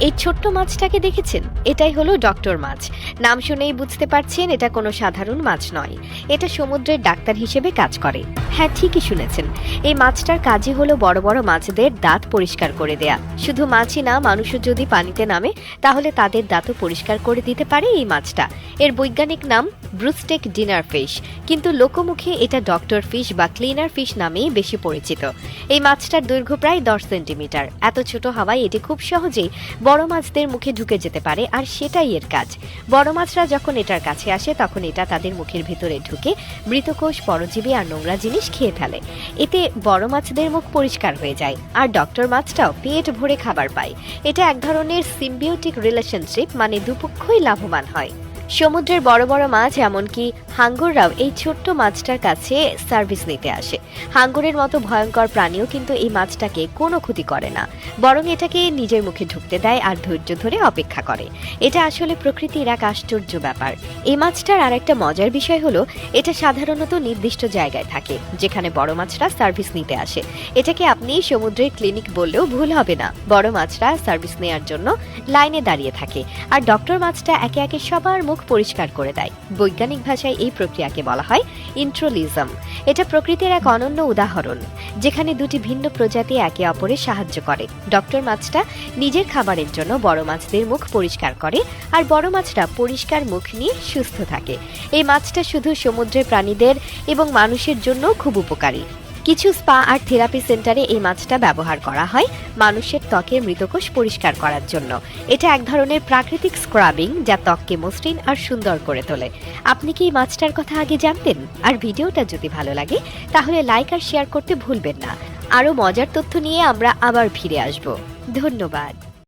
এই ছোট্ট মাছটাকে দেখেছেন? এটাই হলো ডক্টর মাছ। নাম শুনেই বুঝতে পারছেন, এটা কোনো সাধারণ মাছ নয়। এটা সমুদ্রের ডাক্তার হিসেবে কাজ করে। হ্যাঁ ঠিকই শুনেছেন। এই মাছটার কাজই হলো বড় বড় মাছদের দাঁত পরিষ্কার করে দেয়া। শুধু মাছই না, মানুষও যদি পানিতে নামে, তাহলে তাদের দাঁতও পরিষ্কার করে দিতে পারে এই মাছটা। এর বৈজ্ঞানিক নাম ব্রুস্টেক ডিনার ফিশ। কিন্তু লোকমুখে এটা ডক্টর ফিশ বা ক্লিনার ফিশ নামেই বেশি পরিচিত। এই মাছটার দৈর্ঘ্য প্রায় দশ সেন্টিমিটার। এত ছোট হওয়ায় এটি খুব সহজেই বড় মাছদের মুখে ঢুকে যেতে পারে, আর সেটাই এর কাজ। বড় মাছরা যখন এটার কাছে আসে, তখন এটা তাদের মুখের ভিতরে ঢুকে মৃতকোষ, পরজীবী আর নোংরা জিনিস খেয়ে ফেলে। এতে বড় মাছদের মুখ পরিষ্কার হয়ে যায়, আর ডক্টর মাছটাও পেট ভরে খাবার পায়। এটা এক ধরনের সিম্বিওটিক রিলেশনশিপ মানে দুপক্ষই লাভবান হয়। সমুদ্রের বড় বড় মাছ, এমনকি হাঙ্গররাও এই ছোট্ট মাছটার কাছে সার্ভিস নিতে আসে। হাঙ্গরের মতো ভয়ঙ্কর প্রাণীও কিন্তু এই মাছটাকে কোনো ক্ষতি করে না, বরং এটাকে নিজের মুখে ঢুকতে দেয় আর ধৈর্য ধরে অপেক্ষা করে। এটা আসলে প্রকৃতির এক আশ্চর্য ব্যাপার। এই মাছটার আর একটা মজার বিষয় হলো, এটা সাধারণত নির্দিষ্ট জায়গায় থাকে, যেখানে বড় মাছরা সার্ভিস নিতে আসে। এটাকে আপনি সমুদ্রের ক্লিনিক বললেও ভুল হবে না। বড় মাছরা সার্ভিস নেয়ার জন্য লাইনে দাঁড়িয়ে থাকে, আর ডক্টর মাছটা একে একে সবার মুখ পরিষ্কার করে দেয়। বৈজ্ঞানিক ভাষায় এই প্রক্রিয়াকে বলা হয় ইন্ট্রোলিজম এটা প্রকৃতির এক অনন্য উদাহরণ, যেখানে দুটি ভিন্ন প্রজাতি একে অপরের সাহায্য করে। ডক্টর মাছটা নিজের খাবারের জন্য বড় মাছদের মুখ পরিষ্কার করে আর বড় মাছটা পরিষ্কার মুখ নিয়ে সুস্থ থাকে। এই মাছটা শুধু সমুদ্রের প্রাণীদের এবং মানুষের জন্য খুব উপকারী। কিছু স্পা আর থেরাপি সেন্টারে এই মাছটা ব্যবহার করা হয় মানুষের ত্বকের মৃতকোষ পরিষ্কার করার জন্য। এটা এক ধরনের প্রাকৃতিক স্ক্রাবিং যা ত্বককে মসৃণ আর সুন্দর করে তোলে। আপনি কি এই মাছটার কথা আগে জানতেন? আর ভিডিওটা যদি ভালো লাগে, তাহলে লাইক আর শেয়ার করতে ভুলবেন না। আরও মজার তথ্য নিয়ে আমরা আবার ফিরে আসব। ধন্যবাদ।